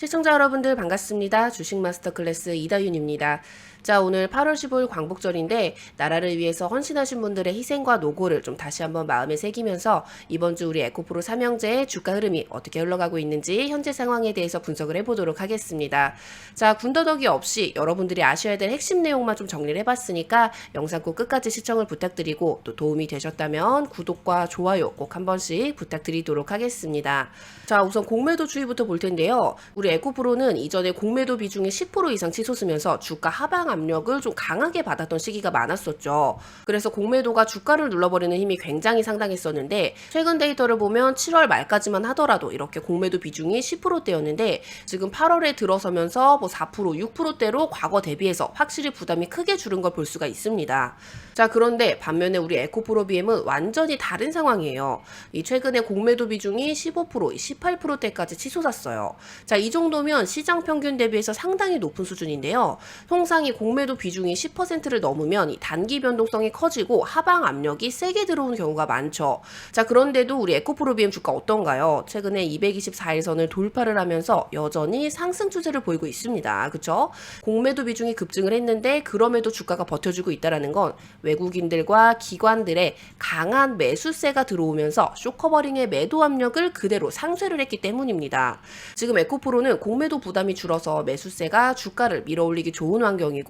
시청자 여러분들 반갑습니다. 주식 마스터 클래스 이다윤입니다. 자, 오늘 8월 15일 광복절인데 나라를 위해서 헌신하신 분들의 희생과 노고를 좀 다시 한번 마음에 새기면서 이번 주 우리 에코프로 삼형제의 주가 흐름이 어떻게 흘러가고 있는지 현재 상황에 대해서 분석을 해보도록 하겠습니다. 자, 군더더기 없이 여러분들이 아셔야 될 핵심 내용만 좀 정리를 해봤으니까 영상 꼭 끝까지 시청을 부탁드리고 또 도움이 되셨다면 구독과 좋아요 꼭 한 번씩 부탁드리도록 하겠습니다. 자, 우선 공매도 추이부터 볼 텐데요. 우리 에코프로는 이전에 공매도 비중이 10% 이상 치솟으면서 주가 하방 압력을 좀 강하게 받았던 시기가 많았었죠. 그래서 공매도가 주가를 눌러버리는 힘이 굉장히 상당했었는데 최근 데이터를 보면 7월 말까지만 하더라도 이렇게 공매도 비중이 10%대였는데 지금 8월에 들어서면서 뭐 4%, 6%대로 과거 대비해서 확실히 부담이 크게 줄은 걸 볼 수가 있습니다. 자, 그런데 반면에 우리 에코프로 BM은 완전히 다른 상황이에요. 이 최근에 공매도 비중이 15%, 18%대까지 치솟았어요. 자, 이 정도면 시장 평균 대비해서 상당히 높은 수준인데요. 통상 이 공매도 비중이 10%를 넘으면 이 단기 변동성이 커지고 하방 압력이 세게 들어오는 경우가 많죠. 자, 그런데도 우리 에코프로 BM 주가 어떤가요? 최근에 224일선을 돌파를 하면서 여전히 상승 추세를 보이고 있습니다. 그쵸? 공매도 비중이 급증을 했는데 그럼에도 주가가 버텨주고 있다는 건 외국인들과 기관들의 강한 매수세가 들어오면서 쇼커버링의 매도 압력을 그대로 상쇄를 했기 때문입니다. 지금 에코프로는 공매도 부담이 줄어서 매수세가 주가를 밀어올리기 좋은 환경이고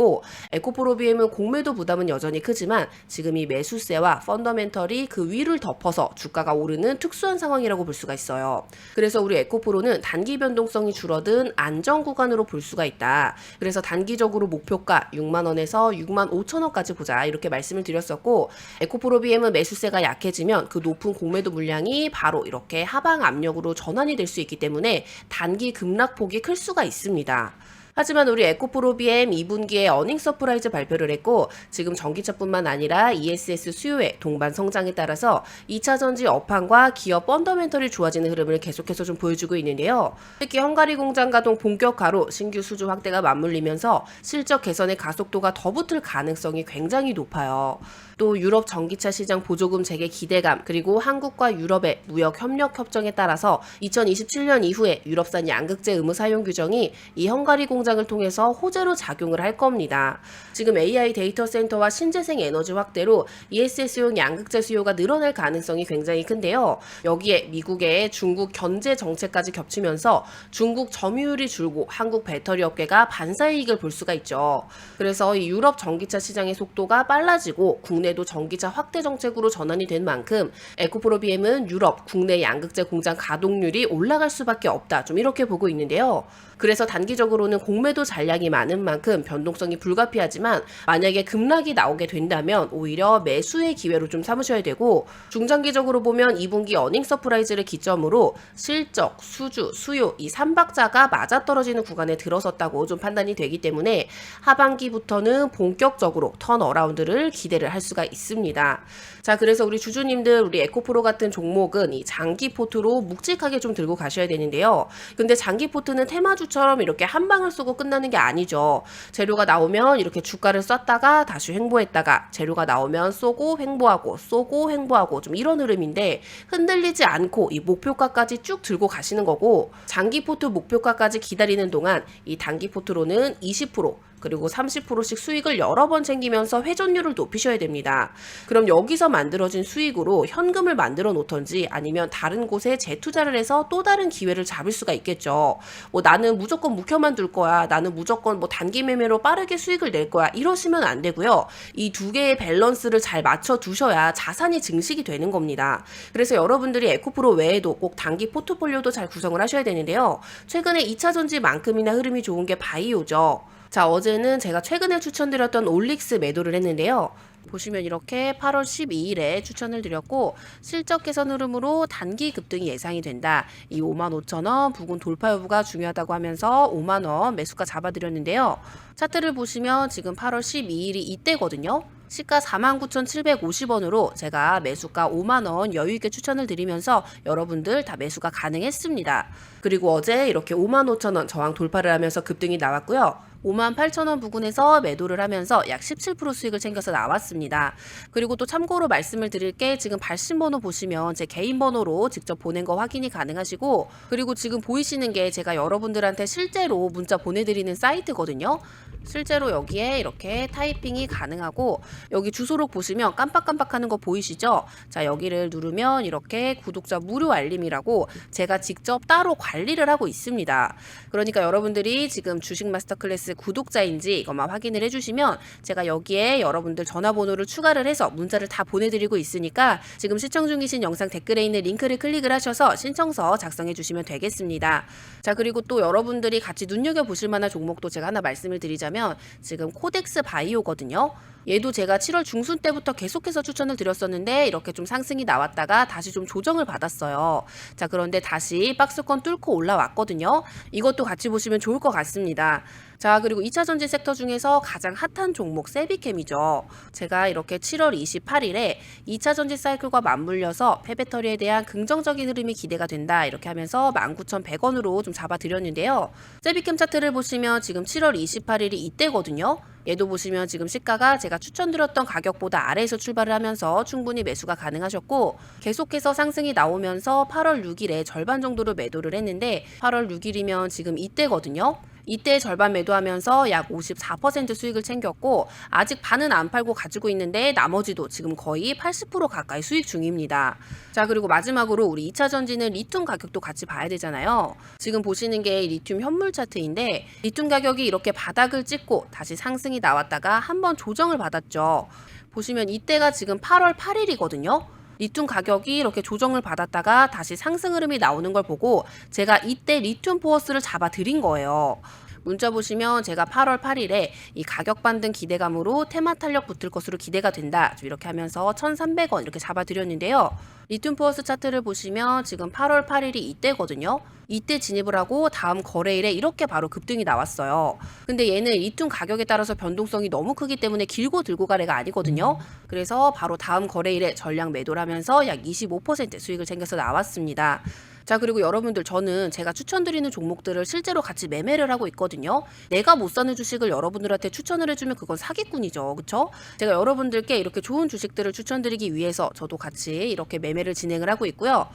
에코프로 BM은 공매도 부담은 여전히 크지만 지금 이 매수세와 펀더멘털이 그 위를 덮어서 주가가 오르는 특수한 상황이라고 볼 수가 있어요. 그래서 우리 에코프로는 단기 변동성이 줄어든 안정 구간으로 볼 수가 있다. 그래서 단기적으로 목표가 6만 원에서 6만 5천 원까지 보자 이렇게 말씀을 드렸었고 에코프로 BM은 매수세가 약해지면 그 높은 공매도 물량이 바로 이렇게 하방 압력으로 전환이 될 수 있기 때문에 단기 급락폭이 클 수가 있습니다. 하지만 우리 에코프로 BM 2분기에 어닝 서프라이즈 발표를 했고 지금 전기차뿐만 아니라 ESS 수요의 동반 성장에 따라서 2차 전지 업황과 기업 펀더멘털이 좋아지는 흐름을 계속해서 좀 보여주고 있는데요. 특히 헝가리 공장 가동 본격화로 신규 수주 확대가 맞물리면서 실적 개선의 가속도가 더 붙을 가능성이 굉장히 높아요. 또 유럽 전기차 시장 보조금 재개 기대감 그리고 한국과 유럽의 무역 협력 협정에 따라서 2027년 이후에 유럽산 양극재 의무 사용 규정이 이 헝가리 공장 을 통해서 호재로 작용을 할 겁니다. 지금 AI 데이터 센터와 신재생 에너지 확대로 ESS용 양극재 수요가 늘어날 가능성이 굉장히 큰데요. 여기에 미국의 중국 견제 정책까지 겹치면서 중국 점유율이 줄고 한국 배터리 업계가 반사 이익을 볼 수가 있죠. 그래서 이 유럽 전기차 시장의 속도가 빨라지고 국내도 전기차 확대 정책으로 전환이 된 만큼 에코프로 BM은 유럽 국내 양극재 공장 가동률이 올라갈 수밖에 없다. 좀 이렇게 보고 있는데요. 그래서 단기적으로는 공매도 잔량이 많은 만큼 변동성이 불가피하지만 만약에 급락이 나오게 된다면 오히려 매수의 기회로 좀 삼으셔야 되고 중장기적으로 보면 2분기 어닝 서프라이즈를 기점으로 실적, 수주, 수요 이 삼박자가 맞아떨어지는 구간에 들어섰다고 좀 판단이 되기 때문에 하반기부터는 본격적으로 턴 어라운드를 기대를 할 수가 있습니다. 자, 그래서 우리 주주님들 우리 에코프로 같은 종목은 이 장기 포트로 묵직하게 좀 들고 가셔야 되는데요. 근데 장기 포트는 테마 주 처럼 이렇게 한 방을 쏘고 끝나는 게 아니죠. 재료가 나오면 이렇게 주가를 썼다가 다시 횡보했다가 재료가 나오면 쏘고 횡보하고 쏘고 횡보하고 좀 이런 흐름인데 흔들리지 않고 이 목표가까지 쭉 들고 가시는 거고 장기 포트 목표가까지 기다리는 동안 이 단기 포트로는 20% 그리고 30%씩 수익을 여러 번 챙기면서 회전율을 높이셔야 됩니다. 그럼 여기서 만들어진 수익으로 현금을 만들어 놓던지 아니면 다른 곳에 재투자를 해서 또 다른 기회를 잡을 수가 있겠죠. 뭐 나는 무조건 묵혀만 둘 거야. 나는 무조건 뭐 단기 매매로 빠르게 수익을 낼 거야. 이러시면 안 되고요. 이 두 개의 밸런스를 잘 맞춰 두셔야 자산이 증식이 되는 겁니다. 그래서 여러분들이 에코프로 외에도 꼭 단기 포트폴리오도 잘 구성을 하셔야 되는데요. 최근에 2차 전지만큼이나 흐름이 좋은 게 바이오죠. 자, 어제는 제가 최근에 추천드렸던 올릭스 매도를 했는데요. 보시면 이렇게 8월 12일에 추천을 드렸고 실적 개선 흐름으로 단기 급등이 예상이 된다. 이 5만 5천 원 부근 돌파 여부가 중요하다고 하면서 5만 원 매수가 잡아드렸는데요. 차트를 보시면 지금 8월 12일이 이때거든요. 시가 49,750원으로 제가 매수가 5만원 여유있게 추천을 드리면서 여러분들 다 매수가 가능했습니다. 그리고 어제 이렇게 5만 5천원 저항 돌파를 하면서 급등이 나왔고요. 5만 8천 원 부근에서 매도를 하면서 약 17% 수익을 챙겨서 나왔습니다. 그리고 또 참고로 말씀을 드릴 게 지금 발신 번호 보시면 제 개인 번호로 직접 보낸 거 확인이 가능하시고 그리고 지금 보이시는 게 제가 여러분들한테 실제로 문자 보내드리는 사이트거든요. 실제로 여기에 이렇게 타이핑이 가능하고 여기 주소록 보시면 깜빡깜빡하는 거 보이시죠? 자 여기를 누르면 이렇게 구독자 무료 알림이라고 제가 직접 따로 관리를 하고 있습니다. 그러니까 여러분들이 지금 주식 마스터 클래스 구독자인지 이것만 확인을 해주시면 제가 여기에 여러분들 전화번호를 추가를 해서 문자를 다 보내드리고 있으니까 지금 시청 중이신 영상 댓글에 있는 링크를 클릭을 하셔서 신청서 작성해 주시면 되겠습니다. 자 그리고 또 여러분들이 같이 눈여겨 보실 만한 종목도 제가 하나 말씀을 드리자면 지금 코덱스 바이오거든요. 얘도 제가 7월 중순 때부터 계속해서 추천을 드렸었는데 이렇게 좀 상승이 나왔다가 다시 좀 조정을 받았어요. 자, 그런데 다시 박스권 뚫고 올라왔거든요. 이것도 같이 보시면 좋을 것 같습니다. 자, 그리고 2차 전지 섹터 중에서 가장 핫한 종목 세비캠이죠. 제가 이렇게 7월 28일에 2차 전지 사이클과 맞물려서 폐배터리에 대한 긍정적인 흐름이 기대가 된다. 이렇게 하면서 19,100원으로 좀 잡아드렸는데요. 세비캠 차트를 보시면 지금 7월 28일이 이때거든요. 얘도 보시면 지금 시가가 제가 추천드렸던 가격보다 아래에서 출발을 하면서 충분히 매수가 가능하셨고 계속해서 상승이 나오면서 8월 6일에 절반 정도로 매도를 했는데 8월 6일이면 지금 이때거든요. 이때 절반 매도하면서 약 54% 수익을 챙겼고 아직 반은 안 팔고 가지고 있는데 나머지도 지금 거의 80% 가까이 수익 중입니다. 자 그리고 마지막으로 우리 2차 전지는 리튬 가격도 같이 봐야 되잖아요. 지금 보시는 게 리튬 현물 차트인데 리튬 가격이 이렇게 바닥을 찍고 다시 상승이 나왔다가 한번 조정을 받았죠. 보시면 이때가 지금 8월 8일이거든요. 리튬 가격이 이렇게 조정을 받았다가 다시 상승 흐름이 나오는 걸 보고 제가 이때 리튬 포어스를 잡아 드린 거예요. 문자 보시면 제가 8월 8일에 이 가격 반등 기대감으로 테마 탄력 붙을 것으로 기대가 된다. 이렇게 하면서 1,300원 이렇게 잡아 드렸는데요. 리튬 포어스 차트를 보시면 지금 8월 8일이 이때거든요. 이때 진입을 하고 다음 거래일에 이렇게 바로 급등이 나왔어요. 근데 얘는 리튬 가격에 따라서 변동성이 너무 크기 때문에 길고 들고 가래가 아니거든요. 그래서 바로 다음 거래일에 전량 매도를 하면서 약 25% 수익을 챙겨서 나왔습니다. 자 그리고 여러분들 저는 제가 추천드리는 종목들을 실제로 같이 매매를 하고 있거든요. 내가 못 사는 주식을 여러분들한테 추천을 해주면 그건 사기꾼이죠, 그렇죠? 제가 여러분들께 이렇게 좋은 주식들을 추천드리기 위해서 저도 같이 이렇게 매매를 진행을 하고 있고요.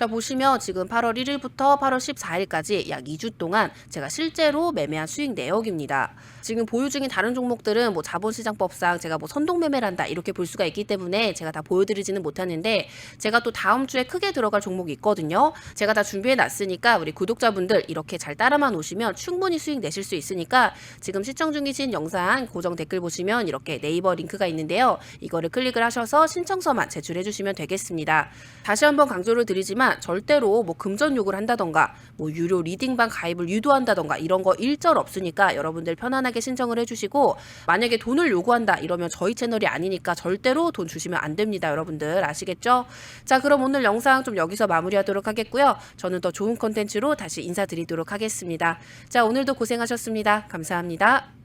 자 보시면 지금 8월 1일부터 8월 14일까지 약 2주 동안 제가 실제로 매매한 수익 내역입니다. 지금 보유 중인 다른 종목들은 뭐 자본시장법상 제가 뭐 선동 매매를 한다 이렇게 볼 수가 있기 때문에 제가 다 보여드리지는 못하는데 제가 또 다음 주에 크게 들어갈 종목이 있거든요. 제가 다 준비해 놨으니까 우리 구독자분들 이렇게 잘 따라만 오시면 충분히 수익 내실 수 있으니까 지금 시청 중이신 영상 고정 댓글 보시면 이렇게 네이버 링크가 있는데요. 이거를 클릭을 하셔서 신청서만 제출해 주시면 되겠습니다. 다시 한번 강조를 드리 절대로 뭐 금전 요구를 한다던가 뭐 유료 리딩방 가입을 유도한다던가 이런 거 일절 없으니까 여러분들 편안하게 신청을 해주시고 만약에 돈을 요구한다 이러면 저희 채널이 아니니까 절대로 돈 주시면 안 됩니다 여러분들. 아시겠죠? 자 그럼 오늘 영상 좀 여기서 마무리하도록 하겠고요. 저는 더 좋은 컨텐츠로 다시 인사드리도록 하겠습니다. 자 오늘도 고생하셨습니다. 감사합니다